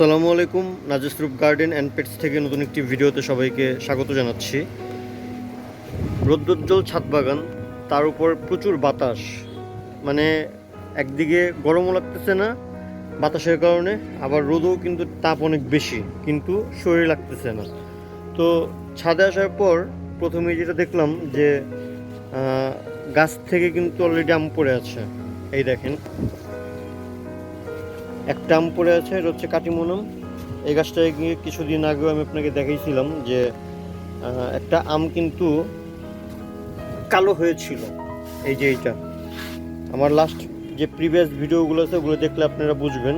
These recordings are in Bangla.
আসসালামু আলাইকুম নাজিসরুপ গার্ডেন অ্যান্ড পেটস থেকে নতুন একটি ভিডিওতে সবাইকে স্বাগত জানাচ্ছি। রৌদ্রোজ্জ্বল ছাদ বাগান, তার উপর প্রচুর বাতাস। মানে একদিকে গরমও লাগতেছে না বাতাসের কারণে, আবার রোদও কিন্তু তাপ অনেক বেশি, কিন্তু শরীর লাগতেছে না। তো ছাদে আসার পর প্রথমে যেটা দেখলাম যে গাছ থেকে কিন্তু অলরেডি আম পড়ে আছে। এই দেখেন। একটা আম পড়ে আছে, এটা হচ্ছে কাটিমোনাম এই গাছটায় গিয়ে কিছুদিন আগেও আমি আপনাকে দেখাইছিলাম যে একটা আম কিন্তু কালো হয়েছিল। এই যে এইটা। আমার লাস্ট যে প্রিভিয়াস ভিডিওগুলো আছে, ওগুলো দেখলে আপনারা বুঝবেন।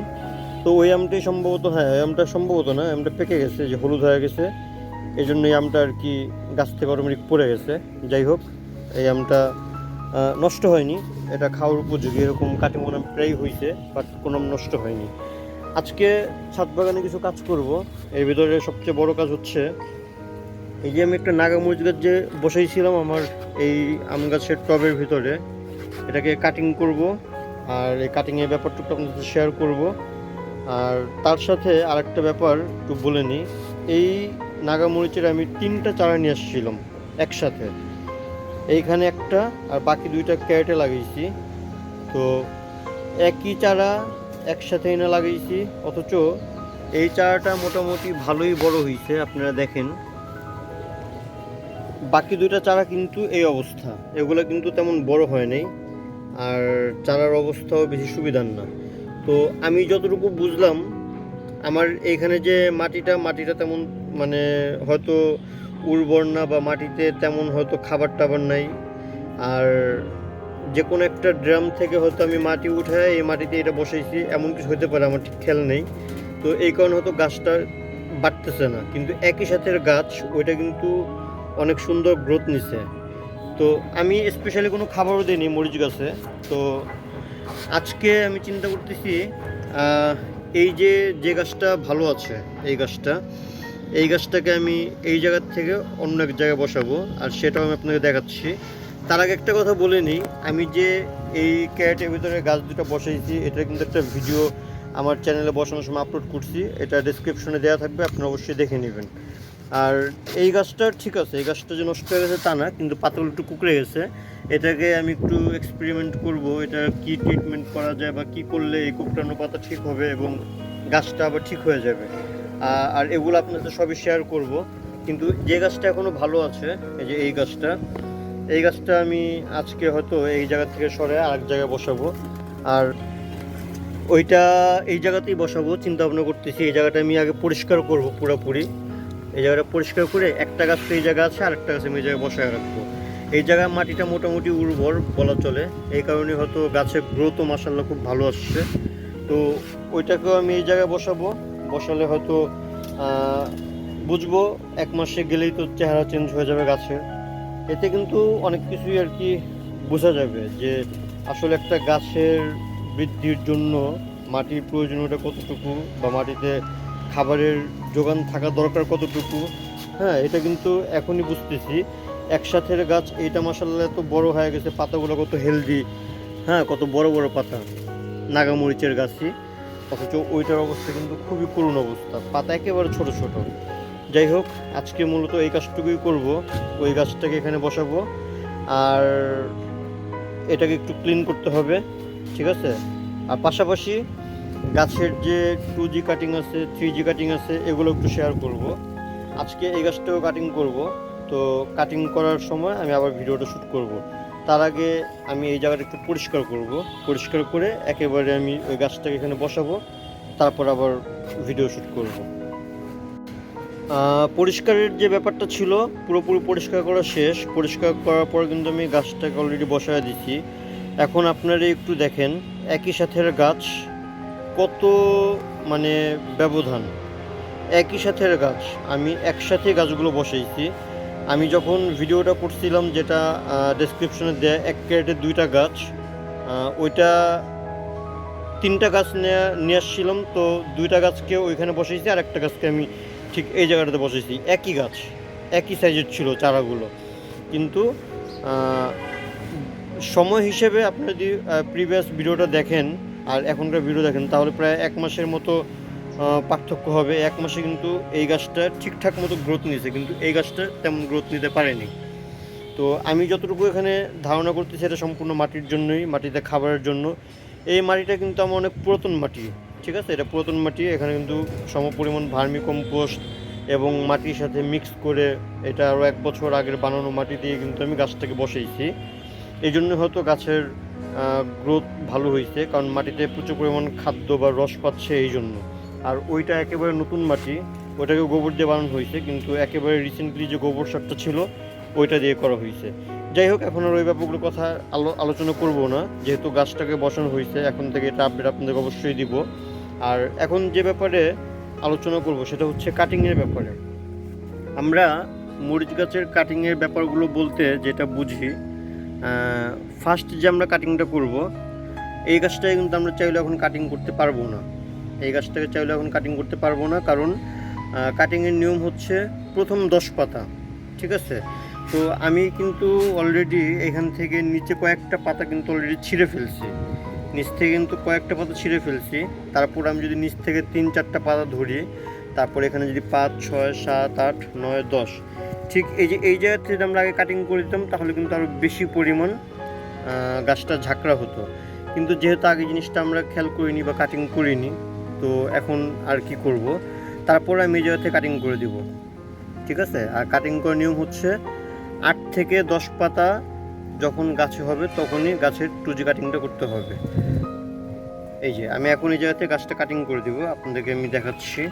তো ওই আমটাই সম্ভবত হ্যাঁ ওই আমটা সম্ভবত না আমটা পেকে গেছে, যে হলুদ হয়ে গেছে। এই জন্য এই আমটা আর কি গাছ থেকে অটোমেটিক পড়ে গেছে। যাই হোক, এই আমটা নষ্ট হয়নি। এটা খাওয়ার উপযোগী। এরকম কাটিমোনা প্রায় হয়েছে বাট কোনো নষ্ট হয়নি। আজকে ছাদ বাগানে কিছু কাজ করব। এর ভিতরে সবচেয়ে বড় কাজ হচ্ছে, এই যে আমি একটা নাগামরিচ গাছ যে বসাইছিলাম আমার এই আম গাছের টবের ভিতরে, এটাকে কাটিং করব, আর এই কাটিংয়ের ব্যাপারটুকু আপনাদের সাথে শেয়ার করব। আর তার সাথে আরেকটা ব্যাপার একটু বলে নিই। এই নাগামরিচের আমি তিনটা চারা নিয়ে আসছিলাম একসাথে। এইখানে একটা আর বাকি দুইটা ক্যারেটে লাগিয়েছি। তো একই চারা একসাথে এনে লাগিয়েছি, অথচ এই চারাটা মোটামুটি ভালোই বড় হয়েছে, আপনারা দেখেন। বাকি দুইটা চারা কিন্তু এই অবস্থা, এগুলো কিন্তু তেমন বড় হয় নাই, আর চারার অবস্থাও বেশি সুবিধার না। তো আমি যতটুকু বুঝলাম, আমার এইখানে যে মাটিটা মাটিটা তেমন মানে হয়তো উর্বর না বা মাটিতে তেমন হয়তো খাবার টাবার নাই। আর যে কোনো একটা ড্রাম থেকে হয়তো আমি মাটি উঠায় এই মাটিতে এটা বসাইছি, এমন কিছু হতে পারে, আমার ঠিক খেয়াল নেই। তো এই কারণে হয়তো গাছটা বাড়তেছে না। কিন্তু একই সাথে গাছ, ওইটা কিন্তু অনেক সুন্দর গ্রোথ নিছে। তো আমি স্পেশালি কোনো খাবারও দিইনি মরিচ গাছে। তো আজকে আমি চিন্তা করতেছি এই যে যে গাছটা ভালো আছে, এই গাছটা এই গাছটাকে আমি এই জায়গার থেকে অন্য এক জায়গায় বসাবো, আর সেটাও আমি আপনাকে দেখাচ্ছি। তার আগে একটা কথা বলে নিই, আমি যে এই ক্যারেটের ভিতরে গাছ দুটো বসাইছি এটা কিন্তু একটা ভিডিও আমার চ্যানেলে বসানোর সময় আপলোড করছি, এটা ডিসক্রিপশনে দেওয়া থাকবে, আপনারা অবশ্যই দেখে নেবেন। আর এই গাছটা ঠিক আছে, এই গাছটা যে নষ্ট হয়ে গেছে তা না, কিন্তু পাতাগুলো একটু কুকড়ে গেছে। এটাকে আমি একটু এক্সপেরিমেন্ট করব, এটা কি ট্রিটমেন্ট করা যায় বা কি করলে এই কুকড়ানো পাতা ঠিক হবে এবং গাছটা আবার ঠিক হয়ে যাবে। আর এগুলো আপনার সাথে সবই শেয়ার করব। কিন্তু যে গাছটা এখনও ভালো আছে, এই যে এই গাছটা এই গাছটা আমি আজকে হয়তো এই জায়গা থেকে সরে আরেক জায়গায় বসাবো। আর ওইটা এই জায়গাতেই বসাবো চিন্তা ভাবনা করতেছি, এই জায়গাটা আমি আগে পরিষ্কার করব পুরোপুরি। এই জায়গাটা পরিষ্কার করে একটা গাছ তো এই জায়গা আছে আর একটা গাছ আমি এই জায়গায় বসায় রাখব। এই জায়গায় মাটিটা মোটামুটি উর্বর বলা চলে। এই কারণে হয়তো গাছের গ্রোথও মাসাল্লাহ খুব ভালো আসছে। তো ওইটাকেও আমি এই জায়গায় বসাবো। বসালে হয়তো বুঝব, এক মাসে গেলেই তো চেহারা চেঞ্জ হয়ে যাবে গাছের এতে কিন্তু অনেক কিছুই আর কি বোঝা যাবে যে আসলে একটা গাছের বৃদ্ধির জন্য মাটির প্রয়োজনীয়তা কতটুকু বা মাটিতে খাবারের যোগান থাকা দরকার কতটুকু? হ্যাঁ এটা কিন্তু এখনই বুঝতেছি। একসাথে গাছ, এইটা মাসাল্লাহ এত বড় হয়ে গেছে, পাতাগুলো কত হেলদি হ্যাঁ কত বড় বড় পাতা। নাগামরিচের গাছই। অথচ ওইটার অবস্থা কিন্তু খুবই করুণ অবস্থা। পাতা একেবারে ছোট ছোট। যাই হোক, আজকে মূলত এই কাজটুকুই করব। ওই গাছটাকে এখানে বসাবো। আর এটাকে একটু ক্লিন করতে হবে, ঠিক আছে? আর পাশাপাশি গাছের যে টু জি কাটিং আছে থ্রি জি কাটিং আছে, এগুলো একটু শেয়ার করব। আজকে এই গাছটাও কাটিং করব। তো কাটিং করার সময় আমি আবার ভিডিওটা শ্যুট করব। তার আগে আমি এই জায়গাটা একটু পরিষ্কার করব। পরিষ্কার করে একেবারে আমি ওই গাছটাকে এখানে বসাবো, তারপর আবার ভিডিও শ্যুট করব। পরিষ্কারের যে ব্যাপারটা ছিল, পুরোপুরি পরিষ্কার করা শেষ। পরিষ্কার করার পর কিন্তু আমি গাছটাকে অলরেডি বসায় দিচ্ছি। এখন আপনারা একটু দেখেন, একই সাথের গাছ কত মানে ব্যবধান। একই সাথের গাছ, আমি একসাথে গাছগুলো বসাইছি। আমি যখন ভিডিওটা করছিলাম যেটা ডেসক্রিপশনে দেয়, এক ক্যারেটের দুইটা গাছ ওইটা তিনটা গাছ নেয়া, নিয়ে আসছিলাম, তো দুইটা গাছকে ওইখানে বসেছি আর একটা গাছকে আমি ঠিক এই জায়গাটাতে বসেছি একই গাছ, একই সাইজের ছিল চারাগুলো। কিন্তু সময় হিসেবে আপনি যদি প্রিভিয়াস ভিডিওটা দেখেন, আর এখনকার ভিডিও দেখেন, তাহলে প্রায় এক মাসের মতো পার্থক্য হবে। এক মাসে কিন্তু এই গাছটা ঠিকঠাক মতো গ্রোথ নিয়েছে, কিন্তু এই গাছটা তেমন গ্রোথ নিতে পারেনি। তো আমি যতটুকু এখানে ধারণা করতেছি এটা সম্পূর্ণ মাটির জন্যই, মাটিতে খাবারের জন্য। এই মাটিটা কিন্তু আমার অনেক পুরাতন মাটি, ঠিক আছে? এটা পুরাতন মাটি, এখানে কিন্তু সম পরিমাণ ভার্মি কম্পোস্ট এবং মাটির সাথে মিক্স করে এটা আরও এক বছর আগের বানানো মাটি দিয়ে কিন্তু আমি গাছটাকে বসাইছি এই জন্য হয়তো গাছের গ্রোথ ভালো হয়েছে, কারণ মাটিতে প্রচুর পরিমাণ খাদ্য বা রস পাচ্ছে এই জন্য। আর ওইটা একেবারে নতুন মাটি ওটাকে গোবর দিয়ে বানানো হয়েছে, কিন্তু একেবারে রিসেন্টলি যে গোবর সারটা ছিল, ওইটা দিয়ে করা হয়েছে। যাই হোক, এখন আর ওই ব্যাপারগুলোর কথা আলো, আলোচনা করব না, যেহেতু গাছটাকে বসানো হয়েছে, এখন থেকে এটা আপডেট আপনাদেরকে অবশ্যই দিব। আর এখন যে ব্যাপারে আলোচনা করব, সেটা হচ্ছে কাটিংয়ের ব্যাপারে। আমরা মরিচ গাছের কাটিংয়ের ব্যাপারগুলো বলতে যেটা বুঝি ফার্স্ট যে আমরা কাটিংটা করব, এই গাছটাকে কিন্তু আমরা চাইলে এখন কাটিং করতে পারব না। এই গাছটাকে চাইলে এখন কাটিং করতে পারব না, কারণ কাটিংয়ের নিয়ম হচ্ছে প্রথম দশ পাতা, ঠিক আছে? তো আমি কিন্তু অলরেডি এখান থেকে নিচে কয়েকটা পাতা কিন্তু অলরেডি ছিঁড়ে ফেলছি। নিচ থেকে কিন্তু কয়েকটা পাতা ছিঁড়ে ফেলছি। তারপর আমি যদি নিচ থেকে তিন চারটা পাতা ধরি, তারপর এখানে যদি পাঁচ, ছয়, সাত, আট, নয়, দশ, ঠিক এই যে, এই জায়গা থেকে আমরা আগে কাটিং করে দিতাম, তাহলে কিন্তু আরও বেশি পরিমাণ গাছটা ঝাঁকড়া হতো। কিন্তু যেহেতু আগে জিনিসটা আমরা খেয়াল করিনি বা কাটিং করিনি তো এখন আর কি করব? তারপর আমি এই জায়গা কাটিং করে দিব। ঠিক আছে? আর কাটিং করার নিয়ম হচ্ছে আট থেকে দশ পাতা যখন গাছে হবে তখনই গাছের টুজি কাটিংটা করতে হবে। এই যে, আমি এখন এই জায়গাতে গাছটা কাটিং করে দিব। আপনাদেরকে আমি দেখাচ্ছি।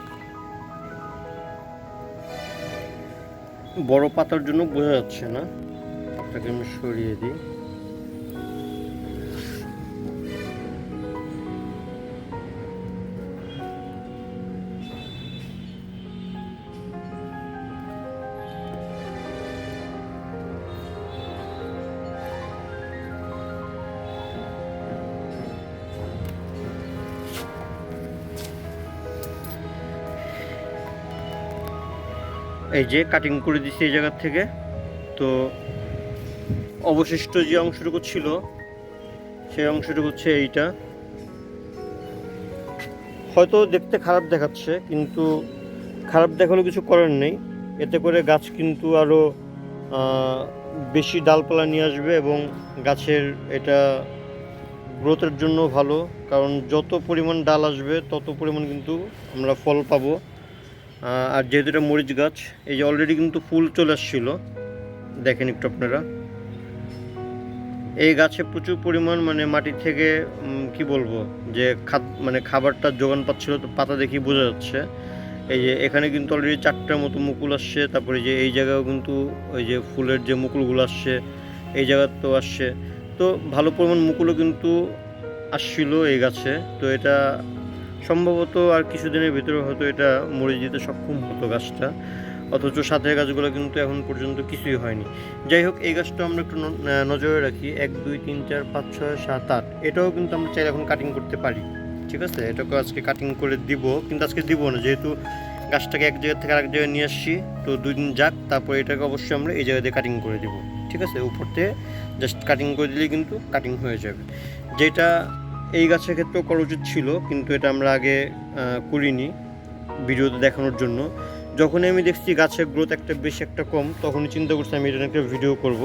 বড় পাতার জন্য বোঝা যাচ্ছে না। আপনাকে আমি সরিয়ে দিই। এই যে কাটিং করে দিছি এই জায়গার থেকে। তো অবশিষ্ট যে অংশটুকু ছিল, সেই অংশটুকু হচ্ছে এইটা। হয়তো দেখতে খারাপ দেখাচ্ছে, কিন্তু খারাপ দেখালেও কিছু করার নেই। এতে করে গাছ কিন্তু আরও বেশি ডালপালা নিয়ে আসবে এবং গাছের এটা গ্রোথের জন্য ভালো। কারণ যত পরিমাণ ডাল আসবে, তত পরিমাণ কিন্তু আমরা ফল পাবো। আর যেহেতু এটা মরিচ গাছ, এই যে অলরেডি কিন্তু ফুল চলে আসছিল। দেখেন একটু আপনারা। এই গাছে প্রচুর পরিমাণ মানে মাটি থেকে কি বলব, যে খাদ মানে খাবারটা যোগান পাচ্ছিল, তো পাতা দেখি বোঝা যাচ্ছে। এই যে এখানে কিন্তু অলরেডি চারটার মতো মুকুল আসছে, তারপরে যে এই জায়গাও কিন্তু ওই যে ফুলের যে মুকুলগুলো আসছে, এই তো আসছে। তো ভালো পরিমাণ মুকুলও কিন্তু আসছিল এই গাছে। তো এটা সম্ভবত আর কিছুদিনের ভিতরে হয়তো এটা মরে যেতে সক্ষম হতো গাছটা। অথচ সাথের গাছগুলো কিন্তু এখন পর্যন্ত কিছুই হয়নি। যাই হোক, এই গাছটা আমরা একটু নজরে রাখি। এক, দুই, তিন, চার, পাঁচ, ছয়, সাত, আট। এটাও কিন্তু আমরা চাইলে এখন কাটিং করতে পারি। ঠিক আছে? এটাকে আজকে কাটিং করে দিব। কিন্তু আজকে দিব না। যেহেতু গাছটাকে এক জায়গা থেকে আরেক জায়গায় নিয়ে আসছি, তো দুই দিন যাক। তারপর এটাকে অবশ্যই আমরা এই জায়গাতে কাটিং করে দিব। ঠিক আছে? উপর থেকে জাস্ট কাটিং করে দিলেই কিন্তু কাটিং হয়ে যাবে। যেটা এই গাছের ক্ষেত্রেও করা উচিত ছিল, কিন্তু এটা আমরা আগে করিনি ভিডিওতে দেখানোর জন্য। যখনই আমি দেখছি গাছের গ্রোথ একটা বেশি একটা কম, তখনই চিন্তা করছি আমি এটা একটা ভিডিও করব।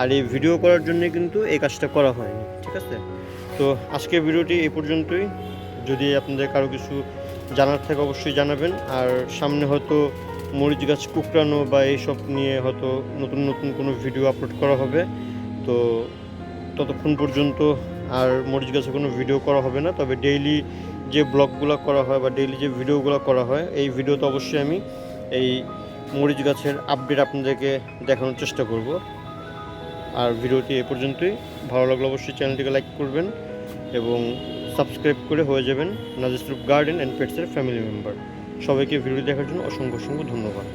আর এই ভিডিও করার জন্য কিন্তু এই কাজটা করা হয়নি, ঠিক আছে? তো আজকের ভিডিওটি এই পর্যন্তই। যদি আপনাদের কারও কিছু জানার থাকে অবশ্যই জানাবেন। আর সামনে হয়তো মরিচ গাছ কুকড়ানো বা এইসব নিয়ে হয়তো নতুন নতুন কোনো ভিডিও আপলোড করা হবে। তো ততক্ষণ পর্যন্ত আর মরিচ গাছে কোনো ভিডিও করা হবে না, তবে ডেইলি যে ব্লগগুলো করা হয় বা ডেইলি যে ভিডিওগুলো করা হয়, এই ভিডিওতে অবশ্যই আমি এই মরিচ গাছের আপডেট আপনাদেরকে দেখানোর চেষ্টা করব। আর ভিডিওটি এ পর্যন্তই। ভালো লাগলে অবশ্যই চ্যানেলটিকে লাইক করবেন এবং সাবস্ক্রাইব করে হয়ে যাবেন নাজিস্টুপ গার্ডেন অ্যান্ড পেটসের ফ্যামিলি মেম্বার সবাইকে ভিডিও দেখার জন্য অসংখ্য অসংখ্য ধন্যবাদ।